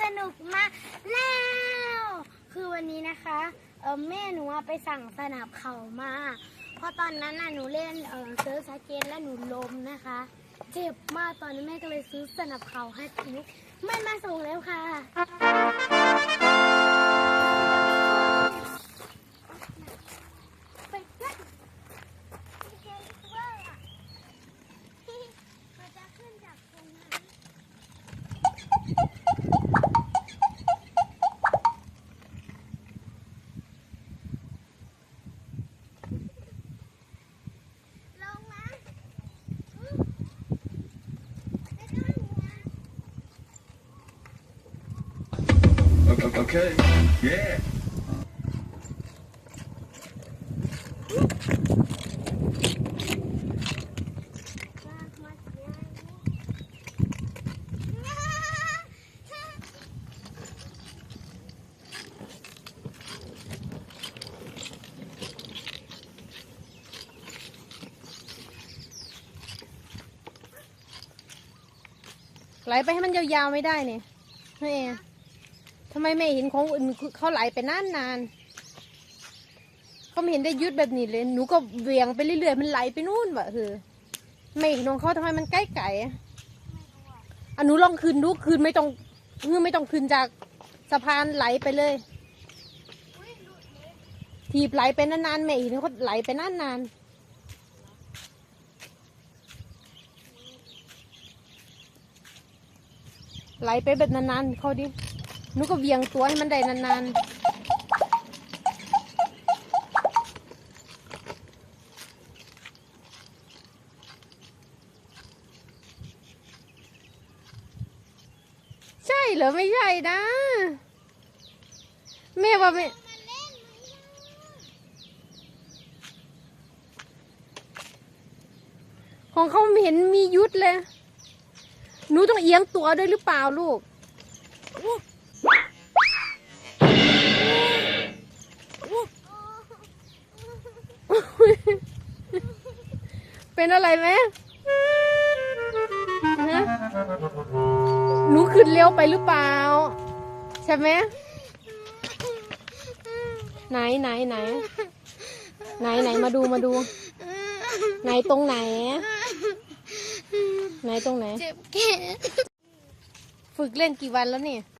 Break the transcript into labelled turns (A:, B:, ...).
A: สนุกมากแล้ว คือวันนี้นะคะเออแม่หนูไปสั่งสนับเข่ามา เพราะตอนนั้นน่ะหนูเล่นเออเซิร์ฟสเก็ตแล้วหนูล้มนะคะ เจ็บมากตอนนี้แม่ก็เลยซื้อสนับเข่าให้ทีม่มาส่งแล้วค่ะ
B: Okay. okay. Yeah.
A: ลากมาเสีย
C: ไหลไปให้มันยาวๆไม่ได้เนี่ยแม่ ทำไมไม่เห็นของอื่นเขาไหลไปนานนานเขาไม่เห็นได้ยุดแบบนี้เลย หนูก็เวียงไปเรื่อยๆ มันไหลไปนู่นวะเธอไม่เห็นของเขาทำไมมันใกล้ไก่อะหนูลองคืนดูคืนไม่ต้องคือไม่ต้องคืนจากสะพานไหลไปเลย ถีบไหลไปนานๆไม่เห็นเขาไหลไปนานๆไหลไปแบบนานๆเขาดิ หนูก็เวียงตัวให้มันได้นานๆ ใช่เหรอไม่ใช่นะ แม่ว่าไม่ของเขาเห็นมียุดเลย หนูต้องเอียงตัวด้วยหรือเปล่าลูก เป็นอะไรไหมฮะหนูขึ้นเร็วไปหรือเปล่า ใช่ไหมไหนไหนไหนไหนไหนมาดูมาดู ไหนตรงไหน ไหนตรงไหน
A: เจ็บแขน
C: ฝึกเล่นกี่วันแล้วเนี่ย